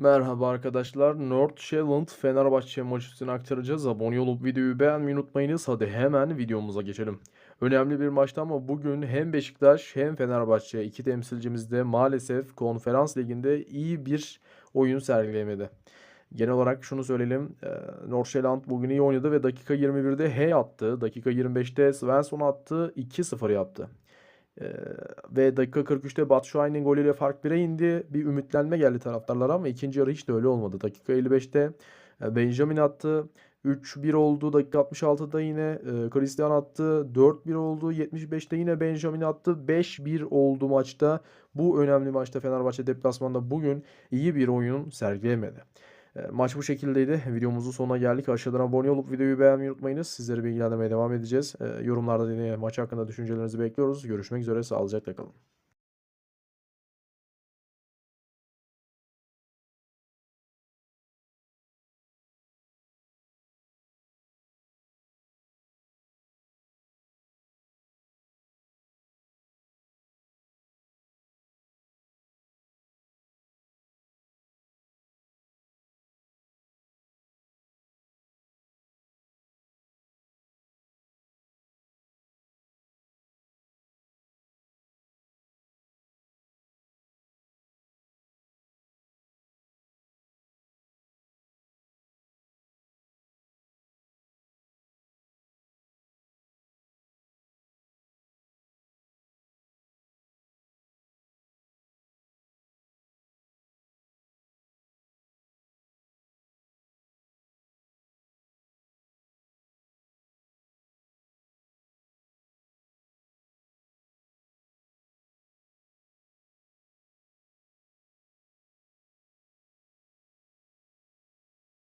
Merhaba arkadaşlar. Nordsjælland Fenerbahçe maçını aktaracağız. Abone olup videoyu beğenmeyi unutmayınız. Hadi hemen videomuza geçelim. Önemli bir maçtı ama bugün hem Beşiktaş hem Fenerbahçe iki temsilcimiz de maalesef konferans liginde iyi bir oyun sergileyemedi. Genel olarak şunu söyleyelim. e, Nordsjælland bugün iyi oynadı ve dakika 21'de Hey attı. Dakika 25'te Svensson attı. 2-0 yaptı. Ee, ve dakika 43'te Batshuayi'nin golüyle fark 1'e indi. Bir ümitlenme geldi taraftarlara ama ikinci yarı hiç de öyle olmadı. Dakika 55'te e, Benjamin attı. 3-1 oldu. Dakika 66'da yine e, Christian attı. 4-1 oldu. 75'te yine Benjamin attı. 5-1 oldu maçta. Bu önemli maçta Fenerbahçe deplasmanda bugün iyi bir oyun sergileyemedi. E, Maç bu şekildeydi. Videomuzun sonuna geldik. Aşağıdan abone olup videoyu beğenmeyi unutmayınız. Sizleri bilgilendirmeye devam edeceğiz. E, Yorumlarda yine maç hakkında düşüncelerinizi bekliyoruz. Görüşmek üzere. Sağlıcakla kalın.